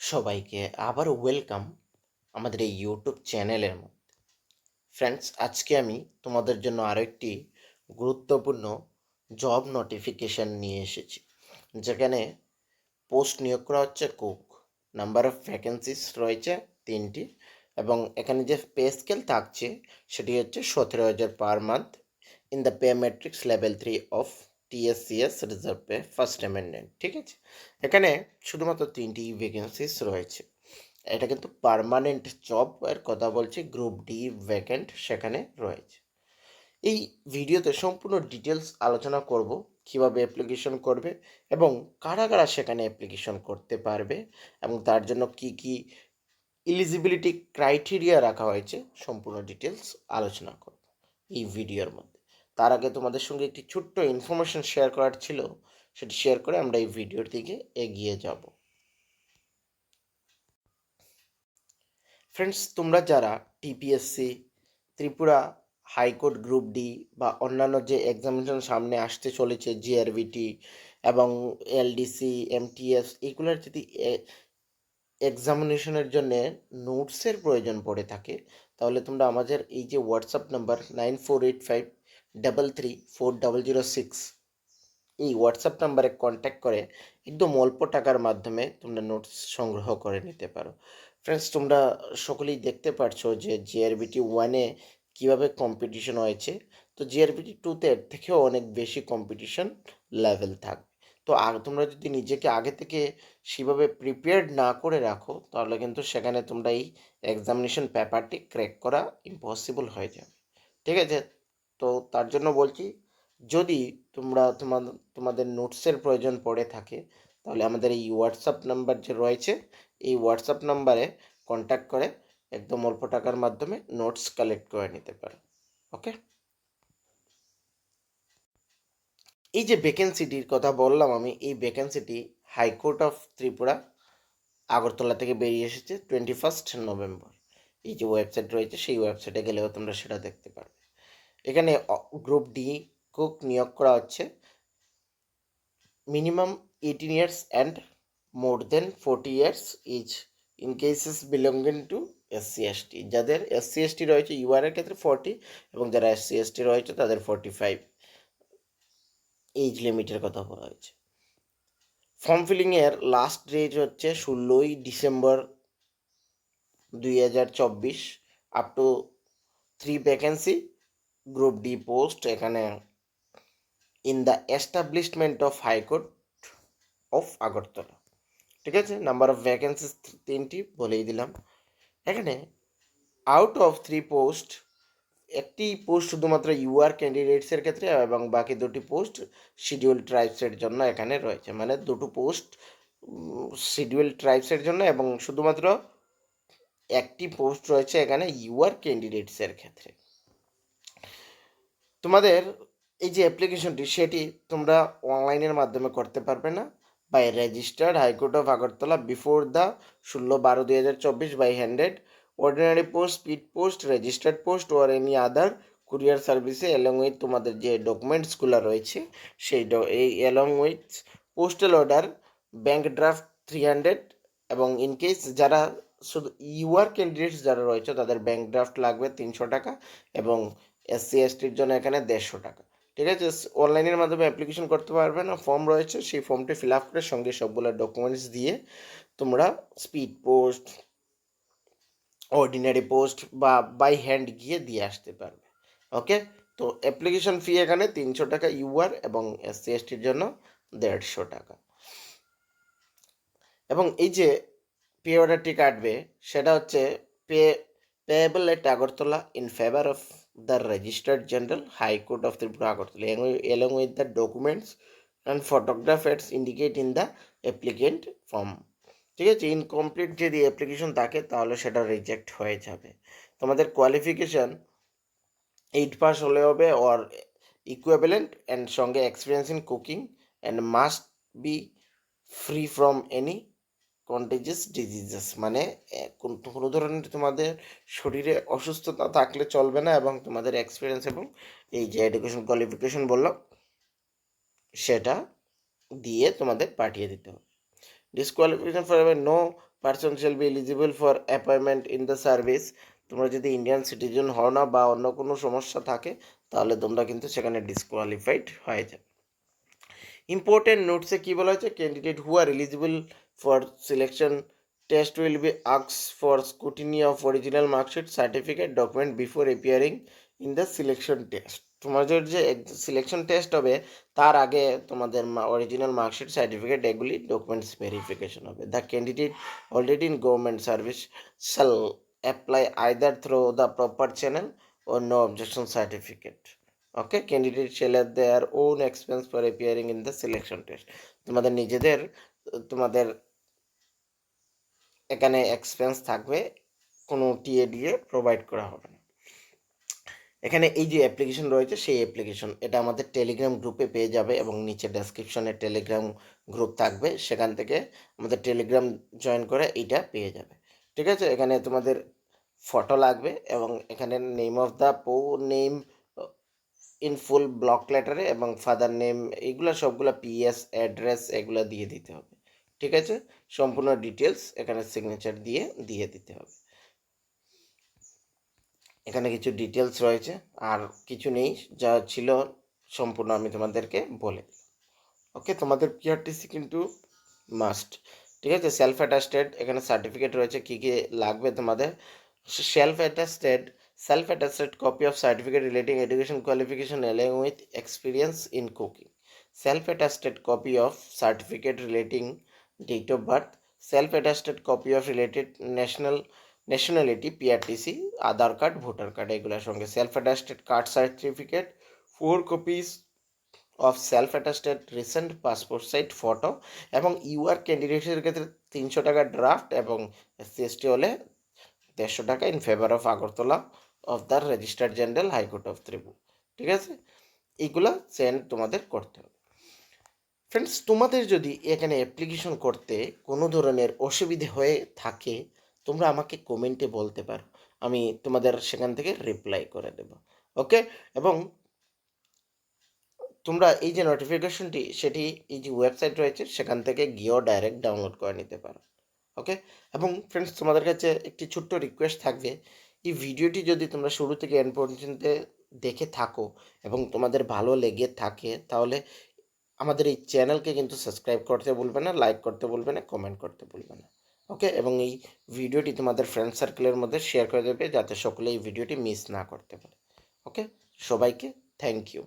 সবাইকে আবারও ওয়েলকাম আমাদের এই ইউটিউব চ্যানেলের মধ্যে। ফ্রেন্ডস আজকে আমি তোমাদের জন্য আরও একটি গুরুত্বপূর্ণ জব নোটিফিকেশান নিয়ে এসেছি। যেখানে পোস্ট নিয়োগ করা হচ্ছে কুক নাম্বার অফ ভ্যাকেন্সিস রয়েছে তিনটি এবং এখানে যে পে স্কেল থাকছে, সেটি হচ্ছে সতেরো হাজার per month in the pay matrix level three of TSCS reserve first amendment ঠিক আছে? এখানে শুধুমাত্র তিনটি ভ্যাকেন্সিস রয়েছে। এটা কিন্তু পার্মানেন্ট জব এর কথা বলছি গ্রুপ ডি ভ্যাকেন্ট সেখানে রয়েছে। এই ভিডিওতে সম্পূর্ণ ডিটেলস আলোচনা করব, কীভাবে অ্যাপ্লিকেশন করবে এবং কারা কারা সেখানে অ্যাপ্লিকেশন করতে পারবে এবং তার জন্য কি কি এলিজিবিলিটি ক্রাইটেরিয়া রাখা হয়েছে, সম্পূর্ণ ডিটেলস আলোচনা করব এই ভিডিওর মধ্যে। তার আগে তোমাদের সঙ্গে একটি ছোট্ট ইনফরমেশন শেয়ার করার ছিল, সেটি শেয়ার করে আমরা এই ভিডিওর দিকে এগিয়ে যাব। ফ্রেন্ডস তোমরা যারা TPSC Tripura high court group D বা অন্যান্য যে এক্সামিনেশন সামনে আসতে চলেছে জিআরবিটি এবং এলডিসি এমটিএস এগুলোর যদি এক্সামিনেশনের জন্য নোটসের প্রয়োজন পড়ে থাকে, তাহলে তোমরা আমাদের এই যে WhatsApp number nine four eight five double three four double zero six এই হোয়াটসঅ্যাপ নাম্বারে কন্ট্যাক্ট করে একদম অল্প টাকার মাধ্যমে তোমরা নোটস সংগ্রহ করে নিতে পারো। ফ্রেন্ডস তোমরা সকলেই দেখতে পারছ যে জিআরবিটি ওয়ানে কীভাবে কম্পিটিশন হয়েছে। তো জিআরবিটি টুতে এর থেকেও অনেক বেশি কম্পিটিশন লেভেল থাকবে। তো তোমরা যদি নিজেকে আগে থেকে সেভাবে প্রিপেয়ার্ড না করে রাখো, তাহলে কিন্তু সেখানে তোমরা এই এক্সামিনেশন পেপারটি ক্র্যাক করা ইম্পসিবল হয়ে যাবে। ঠিক আছে? তো তার জন্য বলছি, যদি তোমরা তোমাদের তোমাদের নোটসের প্রয়োজন পড়ে থাকে, তাহলে আমাদের এই হোয়াটসঅ্যাপ নাম্বার যে রয়েছে, এই হোয়াটসঅ্যাপ নাম্বারে কন্ট্যাক্ট করে একদম অল্প টাকার মাধ্যমে নোটস কালেক্ট করে নিতে পারো ওকে এই যে ভ্যাকেন্সিটির কথা বললাম আমি, এই ভ্যাকেন্সিটি high court of Tripura Agartala থেকে বেরিয়ে এসেছে টোয়েন্টি ফার্স্ট নভেম্বর এই যে ওয়েবসাইট রয়েছে, সেই ওয়েবসাইটে গেলেও তোমরা সেটা দেখতে পারবে। এখানে গ্রুপ ডি কুক নিয়োগ করা হচ্ছে। Minimum eighteen years and more then forty years is in cases belonging to SC ST যাদের এসসি এসটি রয়েছে ইউআরের ক্ষেত্রে ফর্টি এবং যারা এসসি এসটি রয়েছে, তাদের ফর্টি ফাইভ এজ লিমিটের কথা বলা হয়েছে। ফর্ম ফিলিংয়ের লাস্ট ডেট হচ্ছে ষোলোই ডিসেম্বর দুই হাজার চব্বিশ up to three vacancy group D post এখানে in the establishment of high court of Agartala ঠিক আছে? নাম্বার অফ ভ্যাকেন্সিস তিনটি, বলেই দিলাম। এখানে আউট অফ থ্রি পোস্ট একটি পোস্ট শুধুমাত্র ইউআর ক্যান্ডিডেটসের ক্ষেত্রে এবং বাকি দুটি পোস্ট শিডিউল ট্রাইবসের জন্য এখানে রয়েছে। মানে দুটো পোস্ট শিডিউল ট্রাইবসের জন্য এবং শুধুমাত্র একটি পোস্ট রয়েছে এখানে ইউআর ক্যান্ডিডেটসের ক্ষেত্রে। তোমাদের এই যে অ্যাপ্লিকেশনটি সেটি তোমরা অনলাইনের মাধ্যমে করতে পারবে না by registered high court of Agartala before the ষোলো বারো দুই হাজার চব্বিশ by handed ordinary post speed post registered post or any other courier সার্ভিসে অ্যালং উইথ তোমাদের যে ডকুমেন্টসগুলো রয়েছে, সেই ড এই along with postal order bank draft three hundred এবং ইন কেস যারা শুধু ইউআর ক্যান্ডিডেটস যারা রয়েছে, তাদের ব্যাঙ্ক ড্রাফট লাগবে তিনশো টাকা এবং এসসি এসটির জন্য এখানে দেড়শো টাকা। ঠিক আছে? অনলাইনের মাধ্যমে অ্যাপ্লিকেশন করতে পারবে না ফর্ম রয়েছে, সেই ফর্মটি ফিল আপ করে সঙ্গে সবগুলো ডকুমেন্টস দিয়ে তোমরা স্পিড পোস্ট অর্ডিনারি পোস্ট বা বাই হ্যান্ড গিয়ে দিয়ে আসতে পারবে। ওকে তো অ্যাপ্লিকেশন ফি এখানে তিনশো টাকা ইউআর এবং এসসি এসটির জন্য দেড়শো টাকা। এবং এই যে পে অর্ডারটি কাটবে, সেটা হচ্ছে pay payable at Agartala in favour of the registered general high court of Tripura Agartala along with the documents and photographs indicate in the applicant form. ঠিক আছে? ইনকমপ্লিট যদি অ্যাপ্লিকেশন থাকে, তাহলে সেটা রিজেক্ট হয়ে যাবে। তোমাদের কোয়ালিফিকেশান এইট পাস হলে হবে অর ইকুইভ্যালেন্ট অ্যান্ড সঙ্গে experience in cooking and must be free from any contagious diseases মানে কোনো ধরনের তোমাদের শরীরে অসুস্থতা থাকলে চলবে না এবং তোমাদের এক্সপিরিয়েন্স এবং এই যে এডুকেশন কোয়ালিফিকেশন বললাম, সেটা দিয়ে তোমাদের পাঠিয়ে দিতে হবে। Disqualification for no person shall be eligible for appointment in the service তোমরা যদি ইন্ডিয়ান সিটিজেন হও না বা অন্য কোনো সমস্যা থাকে, তাহলে তোমরা কিন্তু সেখানে ডিসকোয়ালিফাইড হয়ে যাবে। ইম্পর্টেন্ট নোটসে কী বলা হয়েছে candidate who are eligible for selection test will be আক্স for scrutiny of original marksheet certificate document before appearing in the selection test তোমাদের যে সিলেকশন টেস্ট হবে, তার আগে তোমাদের অরিজিনাল মার্কশিট সার্টিফিকেট এগুলি ডকুমেন্টস ভেরিফিকেশন হবে। The candidate already in government service shall apply either through the proper channel O no objection certificate okay candidate at their own expense for appearing in the selection test তোমাদের নিজেদের, তোমাদের এখানে expense থাকবে, কোনো TA দিয়ে provide করা হবে না। এখানে এই যে অ্যাপ্লিকেশন রয়েছে, সেই অ্যাপ্লিকেশন এটা আমাদের টেলিগ্রাম গ্রুপে পেয়ে যাবে এবং নিচে ডেসক্রিপশনে টেলিগ্রাম গ্রুপ থাকবে, সেখান থেকে আমাদের টেলিগ্রাম জয়েন করে এইটা পেয়ে যাবে। ঠিক আছে? এখানে তোমাদের ফটো লাগবে এবং এখানে নেম অফ দ্য পো নেম ইন ফুল ব্লক লেটারে এবং ফাদার নেম এইগুলো সবগুলো পিএস অ্যাড্রেস এগুলো দিয়ে দিতে হবে। ঠিক আছে? সম্পূর্ণ ডিটেলস এখানে সিগনেচার দিয়ে দিয়ে দিতে হবে। এখানে কিছু ডিটেলস রয়েছে, আর কিছু নেই, যা ছিল সম্পূর্ণ আমি তোমাদেরকে বলে ওকে তোমাদের পিআরটিসি কিন্তু মাস্ট ঠিক আছে? সেলফ অ্যাটাস্টেড এখানে সার্টিফিকেট রয়েছে, কী কী লাগবে তোমাদের? Self attested self attested copy of certificate relating education qualification along with experience in cooking self attested copy of certificate relating date of birth self attested copy of related national nationality PRTC Aadhaar card voter card এগুলোর সঙ্গে self attested card certificate four copies of self attested recent passport size photo এবং UR ক্যান্ডিডেটের ক্ষেত্রে তিনশো টাকা draft এবং SC ST হলে দেড়শো টাকা in favour of Agartala of the registered general high court of Tripura ঠিক আছে? এইগুলা সেন্ড তোমাদের করতে হবে। ফ্রেন্ডস তোমাদের যদি এখানে অ্যাপ্লিকেশন করতে কোনো ধরনের অসুবিধে হয়ে থাকে, তোমরা আমাকে কমেন্টে বলতে পারো। আমি তোমাদের সেখান থেকে রিপ্লাই করে দেব। ওকে এবং তোমরা এই যে নোটিফিকেশনটি সেটি এই যে ওয়েবসাইট রয়েছে, সেখান থেকে গিয়েও ডাইরেক্ট ডাউনলোড করে নিতে পারো। ওকে এবং ফ্রেন্ডস তোমাদের কাছে একটি ছোট্ট রিকোয়েস্ট থাকবে এই ভিডিওটি যদি তোমরা শুরু থেকে এন্ড পর্যন্ত দেখে থাকো এবং তোমাদের ভালো লেগে থাকে, তাহলে আমাদের এই চ্যানেলকে কিন্তু সাবস্ক্রাইব করতে বলবে না লাইক করতে বলবে না কমেন্ট করতে বলবে না। ওকে এবং এই ভিডিওটি তোমাদের ফ্রেন্ড সার্কেলের মধ্যে শেয়ার করে দেবে যাতে সকলে এই ভিডিওটি মিস না করতে পারে। ওকে সবাইকে থ্যাংক ইউ